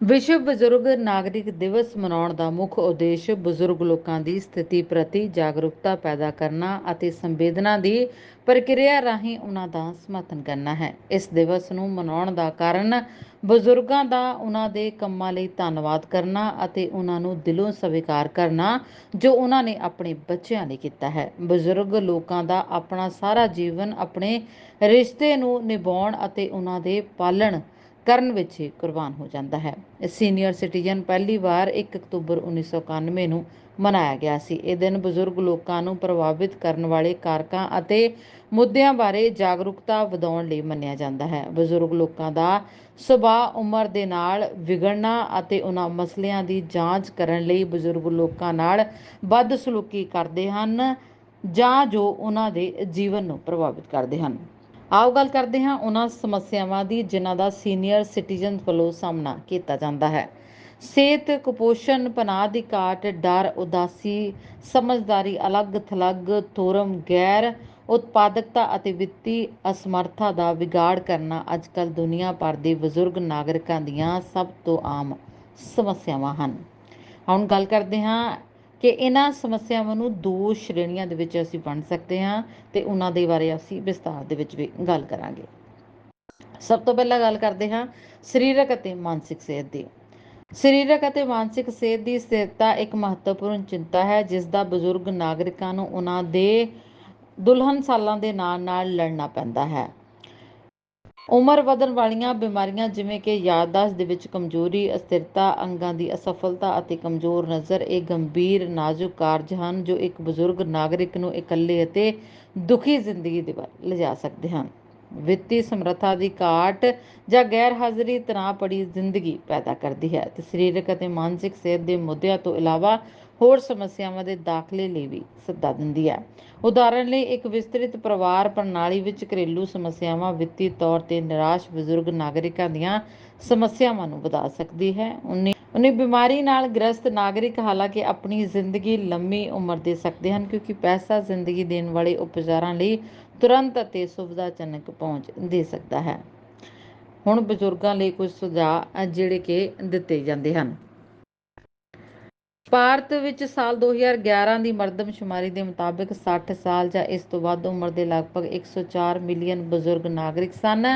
ਵਿਸ਼ਵ ਬਜ਼ੁਰਗ ਨਾਗਰਿਕ ਦਿਵਸ ਮਨਾਉਣ ਦਾ ਮੁੱਖ ਉਦੇਸ਼ ਬਜ਼ੁਰਗ ਲੋਕਾਂ ਦੀ ਸਥਿਤੀ ਪ੍ਰਤੀ ਜਾਗਰੂਕਤਾ ਪੈਦਾ ਕਰਨਾ ਅਤੇ ਸੰਵੇਦਨਾ ਦੀ ਪ੍ਰਕਿਰਿਆ ਰਾਹੀਂ ਉਹਨਾਂ ਦਾ ਸਮਰਥਨ ਕਰਨਾ ਹੈ। ਇਸ ਦਿਵਸ ਨੂੰ ਮਨਾਉਣ ਦਾ ਕਾਰਨ ਬਜ਼ੁਰਗਾਂ ਦਾ ਉਹਨਾਂ ਦੇ ਕੰਮਾਂ ਲਈ ਧੰਨਵਾਦ ਕਰਨਾ ਅਤੇ ਉਹਨਾਂ ਨੂੰ ਦਿਲੋਂ ਸਵੀਕਾਰ ਕਰਨਾ ਜੋ ਉਹਨਾਂ ਨੇ ਆਪਣੇ ਬੱਚਿਆਂ ਲਈ ਕੀਤਾ ਹੈ। ਬਜ਼ੁਰਗ ਲੋਕਾਂ ਦਾ ਆਪਣਾ ਸਾਰਾ ਜੀਵਨ ਆਪਣੇ ਰਿਸ਼ਤੇ ਨੂੰ ਨਿਭਾਉਣ ਅਤੇ ਉਹਨਾਂ ਦੇ ਪਾਲਣ ਕਰਨ ਵਿੱਚ ਹੀ ਕੁਰਬਾਨ ਹੋ ਜਾਂਦਾ ਹੈ। ਸੀਨੀਅਰ ਸਿਟੀਜ਼ਨ ਪਹਿਲੀ ਵਾਰ ਇੱਕ ਅਕਤੂਬਰ ਉੱਨੀ ਸੌ ਇਕਾਨਵੇਂ ਨੂੰ ਮਨਾਇਆ ਗਿਆ ਸੀ। ਇਹ ਦਿਨ ਬਜ਼ੁਰਗ ਲੋਕਾਂ ਨੂੰ ਪ੍ਰਭਾਵਿਤ ਕਰਨ ਵਾਲੇ ਕਾਰਕਾਂ ਅਤੇ ਮੁੱਦਿਆਂ ਬਾਰੇ ਜਾਗਰੂਕਤਾ ਵਧਾਉਣ ਲਈ ਮੰਨਿਆ ਜਾਂਦਾ ਹੈ। ਬਜ਼ੁਰਗ ਲੋਕਾਂ ਦਾ ਸੁਭਾਅ, ਉਮਰ ਦੇ ਨਾਲ ਵਿਗੜਨਾ ਅਤੇ ਉਹਨਾਂ ਮਸਲਿਆਂ ਦੀ ਜਾਂਚ ਕਰਨ ਲਈ ਬਜ਼ੁਰਗ ਲੋਕਾਂ ਨਾਲ ਬਦਸਲੂਕੀ ਕਰਦੇ ਹਨ ਜਾਂ ਜੋ ਉਹਨਾਂ ਦੇ ਜੀਵਨ ਨੂੰ ਪ੍ਰਭਾਵਿਤ ਕਰਦੇ ਹਨ। ਆਓ ਗੱਲ ਕਰਦੇ ਹਾਂ ਉਹਨਾਂ ਸਮੱਸਿਆਵਾਂ ਦੀ, ਜਿਨ੍ਹਾਂ ਦਾ ਸੀਨੀਅਰ ਸਿਟੀਜ਼ਨਜ਼ ਵੱਲੋਂ ਸਾਹਮਣਾ ਕੀਤਾ ਜਾਂਦਾ ਹੈ। ਸਿਹਤ, ਕੁਪੋਸ਼ਣ, ਪਨਾਹ ਦੀ ਘਾਟ, ਡਰ, ਉਦਾਸੀ, ਸਮਝਦਾਰੀ ਅਲੱਗ ਥਲੱਗ ਥੋਰਮ, ਗੈਰ ਉਤਪਾਦਕਤਾ ਅਤੇ ਵਿੱਤੀ ਅਸਮਰਥਾ ਦਾ ਵਿਗਾੜ ਕਰਨਾ ਅੱਜਕੱਲ੍ਹ ਦੁਨੀਆ ਭਰ ਦੇ ਬਜ਼ੁਰਗ ਨਾਗਰਿਕਾਂ ਦੀਆਂ ਸਭ ਤੋਂ ਆਮ ਸਮੱਸਿਆਵਾਂ ਹਨ। ਹੁਣ ਗੱਲ ਕਰਦੇ ਹਾਂ ਕਿ ਇਹਨਾਂ ਸਮੱਸਿਆਵਾਂ ਨੂੰ ਦੋ ਸ਼੍ਰੇਣੀਆਂ ਦੇ ਵਿੱਚ ਅਸੀਂ ਵੰਡ ਸਕਦੇ ਹਾਂ ਤੇ ਉਹਨਾਂ ਦੇ ਬਾਰੇ ਅਸੀਂ ਵਿਸਤਾਰ ਦੇ ਵਿੱਚ ਵੀ ਗੱਲ ਕਰਾਂਗੇ। ਸਭ ਤੋਂ ਪਹਿਲਾਂ ਗੱਲ ਕਰਦੇ ਹਾਂ ਸਰੀਰਕ ਅਤੇ ਮਾਨਸਿਕ ਸਿਹਤ ਦੀ। ਸਰੀਰਕ ਅਤੇ ਮਾਨਸਿਕ ਸਿਹਤ ਦੀ ਸਥਿਰਤਾ ਇੱਕ ਮਹੱਤਵਪੂਰਨ ਚਿੰਤਾ ਹੈ ਜਿਸ ਦਾ ਬਜ਼ੁਰਗ ਨਾਗਰਿਕਾਂ ਨੂੰ ਉਹਨਾਂ ਦੇ ਦੁਲਹਨ ਸਾਲਾਂ ਦੇ ਨਾਲ ਨਾਲ ਲੜਨਾ ਪੈਂਦਾ ਹੈ। ਉਮਰ ਵਧਣ ਵਾਲੀਆਂ ਬਿਮਾਰੀਆਂ ਜਿਵੇਂ ਕਿ ਯਾਦਦਾਸ਼ਤ ਦੇ ਵਿੱਚ ਕਮਜ਼ੋਰੀ, ਅਸਥਿਰਤਾ, ਅੰਗਾਂ ਦੀ ਅਸਫਲਤਾ ਅਤੇ ਕਮਜ਼ੋਰ ਨਜ਼ਰ, ਇਹ ਗੰਭੀਰ, ਨਾਜ਼ੁਕ ਕਾਰਜ ਹਨ ਜੋ ਇੱਕ ਬਜ਼ੁਰਗ ਨਾਗਰਿਕ ਨੂੰ ਇਕੱਲੇ ਅਤੇ ਦੁਖੀ ਜ਼ਿੰਦਗੀ ਦੇ ਵੱਲ ਲਿਜਾ ਸਕਦੇ ਹਨ। ਵਿੱਤੀ ਸਮਰੱਥਾ ਦੀ ਘਾਟ ਜਾਂ ਗੈਰ ਹਾਜ਼ਰੀ ਤਣਾਅ ਭਰੀ ਜ਼ਿੰਦਗੀ ਪੈਦਾ ਕਰਦੀ ਹੈ ਤੇ ਸਰੀਰਕ ਅਤੇ ਮਾਨਸਿਕ ਸਿਹਤ ਦੇ ਮੁੱਦਿਆਂ ਤੋਂ ਇਲਾਵਾ ਹੋਰ ਸਮੱਸਿਆਵਾਂ ਦੇ ਦਾਖਲੇ ਲਈ ਵੀ ਸੱਦਾ ਦਿੰਦੀ ਹੈ। ਉਦਾਹਰਣ ਲਈ, ਇੱਕ ਵਿਸਤ੍ਰਿਤ ਪਰਿਵਾਰ ਪ੍ਰਣਾਲੀ ਵਿੱਚ ਘਰੇਲੂ ਸਮੱਸਿਆਵਾਂ ਵਿੱਤੀ ਤੌਰ ਤੇ ਨਿਰਾਸ਼ ਬਜ਼ੁਰਗ ਨਾਗਰਿਕਾਂ ਦੀਆਂ ਸਮੱਸਿਆਵਾਂ ਨੂੰ ਵਧਾ ਸਕਦੀ ਹੈ। ਉਨੀ ਬਿਮਾਰੀ ਨਾਲ ਗ੍ਰਸਤ ਨਾਗਰਿਕ ਹਾਲਾਂਕਿ ਆਪਣੀ ਜ਼ਿੰਦਗੀ ਲੰਮੀ ਉਮਰ ਦੇ ਸਕਦੇ ਹਨ, ਕਿਉਂਕਿ ਪੈਸਾ ਜ਼ਿੰਦਗੀ ਦੇਣ ਵਾਲੇ ਉਪਚਾਰਾਂ ਲਈ ਤੁਰੰਤ ਅਤੇ ਸੁਵਿਧਾਜਨਕ ਪਹੁੰਚ ਦੇ ਸਕਦਾ ਹੈ। ਹੁਣ ਬਜ਼ੁਰਗਾਂ ਲਈ ਕੁਝ ਸੁਝਾਅ ਜਿਹੜੇ ਕਿ ਦਿੱਤੇ ਜਾਂਦੇ ਹਨ। ਭਾਰਤ ਵਿੱਚ ਸਾਲ ਦੋ ਹਜ਼ਾਰ ਗਿਆਰਾਂ ਦੀ ਮਰਦਮਸ਼ੁਮਾਰੀ ਦੇ ਮੁਤਾਬਕ ਸੱਠ ਸਾਲ ਜਾਂ ਇਸ ਤੋਂ ਵੱਧ ਉਮਰ ਦੇ ਲਗਭਗ ਇੱਕ ਸੌ ਚਾਰ ਮਿਲੀਅਨ ਬਜ਼ੁਰਗ ਨਾਗਰਿਕ ਸਨ,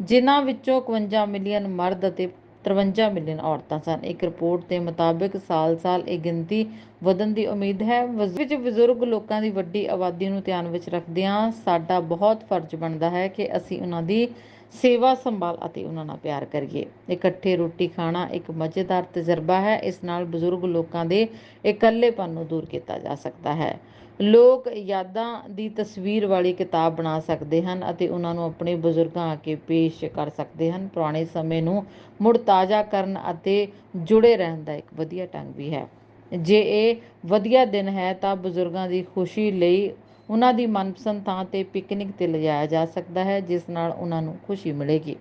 ਜਿਨ੍ਹਾਂ ਵਿੱਚੋਂ ਇਕਵੰਜਾ ਮਿਲੀਅਨ ਮਰਦ ਅਤੇ ਤਰਵੰਜਾ ਮਿਲੀਅਨ ਔਰਤਾਂ ਸਨ। ਇੱਕ ਰਿਪੋਰਟ ਦੇ ਮੁਤਾਬਕ ਸਾਲ ਸਾਲ ਇਹ ਗਿਣਤੀ ਵਧਣ ਦੀ ਉਮੀਦ ਹੈ। ਵਿੱਚ ਬਜ਼ੁਰਗ ਲੋਕਾਂ ਦੀ ਵੱਡੀ ਆਬਾਦੀ ਨੂੰ ਧਿਆਨ ਵਿੱਚ ਰੱਖਦਿਆਂ ਸਾਡਾ ਬਹੁਤ ਫਰਜ਼ ਬਣਦਾ ਹੈ ਕਿ ਅਸੀਂ ਉਹਨਾਂ ਦੀ ਸੇਵਾ ਸੰਭਾਲ ਅਤੇ ਉਹਨਾਂ ਨਾਲ ਪਿਆਰ ਕਰੀਏ। ਇਕੱਠੇ ਰੋਟੀ ਖਾਣਾ ਇੱਕ ਮਜ਼ੇਦਾਰ ਤਜਰਬਾ ਹੈ। ਇਸ ਨਾਲ ਬਜ਼ੁਰਗ ਲੋਕਾਂ ਦੇ ਇਕੱਲੇਪਨ ਨੂੰ ਦੂਰ ਕੀਤਾ ਜਾ ਸਕਦਾ ਹੈ। ਲੋਕ ਯਾਦਾਂ ਦੀ ਤਸਵੀਰ ਵਾਲੀ ਕਿਤਾਬ ਬਣਾ ਸਕਦੇ ਹਨ ਅਤੇ ਉਹਨਾਂ ਨੂੰ ਆਪਣੇ ਬਜ਼ੁਰਗਾਂ ਆ ਕੇ ਪੇਸ਼ ਕਰ ਸਕਦੇ ਹਨ। ਪੁਰਾਣੇ ਸਮੇਂ ਨੂੰ ਮੁੜ ਤਾਜ਼ਾ ਕਰਨ ਅਤੇ ਜੁੜੇ ਰਹਿਣ ਦਾ ਇੱਕ ਵਧੀਆ ਢੰਗ ਵੀ ਹੈ। ਜੇ ਇਹ ਵਧੀਆ ਦਿਨ ਹੈ ਤਾਂ ਬਜ਼ੁਰਗਾਂ ਦੀ ਖੁਸ਼ੀ ਲਈ ਉਹਨਾਂ ਦੀ ਮਨਪਸੰਦ ਥਾਂ ਤੇ ਪਿਕਨਿਕ ਤੇ ਲਿਜਾਇਆ ਜਾ ਸਕਦਾ ਹੈ, ਜਿਸ ਨਾਲ ਉਹਨਾਂ ਨੂੰ ਖੁਸ਼ੀ ਮਿਲੇਗੀ।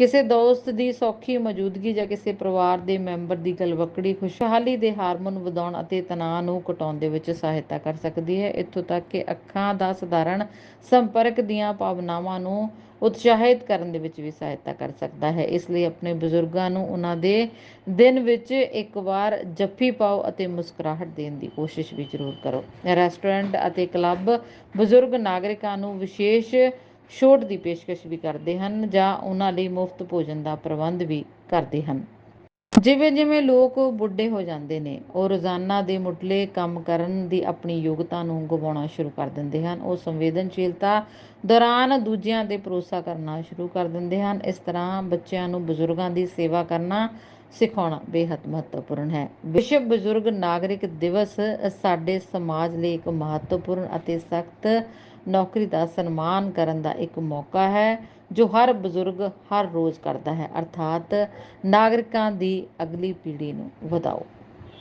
ਕਿਸੇ ਦੋਸਤ ਦੀ ਸੌਖੀ ਮੌਜੂਦਗੀ ਜਾਂ ਕਿਸੇ ਪਰਿਵਾਰ ਦੇ ਮੈਂਬਰ ਦੀ ਗਲਵੱਕੜੀ ਖੁਸ਼ਹਾਲੀ ਦੇ ਹਾਰਮੋਨ ਵਧਾਉਣ ਅਤੇ ਤਣਾਅ ਨੂੰ ਘਟਾਉਣ ਦੇ ਵਿੱਚ ਸਹਾਇਤਾ ਕਰ ਸਕਦੀ ਹੈ। ਇੱਥੋਂ ਤੱਕ ਕਿ ਅੱਖਾਂ ਦਾ ਸਧਾਰਣ ਸੰਪਰਕ ਦੀਆਂ ਭਾਵਨਾਵਾਂ ਨੂੰ ਉਤਸ਼ਾਹਿਤ ਕਰਨ ਦੇ ਵਿੱਚ ਵੀ ਸਹਾਇਤਾ ਕਰ ਸਕਦਾ ਹੈ। ਇਸ ਲਈ ਆਪਣੇ ਬਜ਼ੁਰਗਾਂ ਨੂੰ ਉਹਨਾਂ ਦੇ ਦਿਨ ਵਿੱਚ ਇੱਕ ਵਾਰ ਜੱਫੀ ਪਾਓ ਅਤੇ ਮੁਸਕਰਾਹਟ ਦੇਣ ਦੀ ਕੋਸ਼ਿਸ਼ ਵੀ ਜ਼ਰੂਰ ਕਰੋ। ਰੈਸਟੋਰੈਂਟ ਅਤੇ ਕਲੱਬ ਬਜ਼ੁਰਗ ਨਾਗਰਿਕਾਂ ਨੂੰ ਵਿਸ਼ੇਸ਼ ਛੋਟ ਦੀ ਪੇਸ਼ਕਸ਼ ਵੀ ਕਰਦੇ ਹਨ ਜਾਂ ਉਹਨਾਂ ਲਈ ਮੁਫਤ ਭੋਜਨ ਦਾ ਪ੍ਰਬੰਧ ਵੀ ਕਰਦੇ ਹਨ। ਜਿਵੇਂ ਜਿਵੇਂ ਲੋਕ ਬੁੱਢੇ ਹੋ ਜਾਂਦੇ ਨੇ, ਉਹ ਰੋਜ਼ਾਨਾ ਦੇ ਮੁੱਢਲੇ ਕੰਮ ਕਰਨ ਦੀ ਆਪਣੀ ਯੋਗਤਾ ਨੂੰ ਗਵਾਉਣਾ ਸ਼ੁਰੂ ਕਰ ਦਿੰਦੇ ਹਨ। ਉਹ ਸੰਵੇਦਨਸ਼ੀਲਤਾ ਦੌਰਾਨ ਦੂਜਿਆਂ ਤੇ ਭਰੋਸਾ ਕਰਨਾ ਸ਼ੁਰੂ ਕਰ ਦਿੰਦੇ ਹਨ। ਇਸ ਤਰ੍ਹਾਂ ਬੱਚਿਆਂ ਨੂੰ ਬਜ਼ੁਰਗਾਂ ਦੀ ਸੇਵਾ ਕਰਨਾ ਸਿਖਾਉਣਾ ਬੇਹੱਦ ਮਹੱਤਵਪੂਰਨ ਹੈ। ਵਿਸ਼ਵ ਬਜ਼ੁਰਗ ਨਾਗਰਿਕ ਦਿਵਸ ਸਾਡੇ ਸਮਾਜ ਲਈ ਇੱਕ ਮਹੱਤਵਪੂਰਨ ਅਤੇ ਸਖਤ ਨੌਕਰੀ ਦਾ ਸਨਮਾਨ ਕਰਨ ਦਾ ਇੱਕ ਮੌਕਾ ਹੈ, ਜੋ ਹਰ ਬਜ਼ੁਰਗ ਹਰ ਰੋਜ਼ ਕਰਦਾ ਹੈ ਅਰਥਾਤ ਨਾਗਰਿਕਾਂ ਦੀ ਅਗਲੀ ਪੀੜ੍ਹੀ ਨੂੰ ਵਧਾਓ।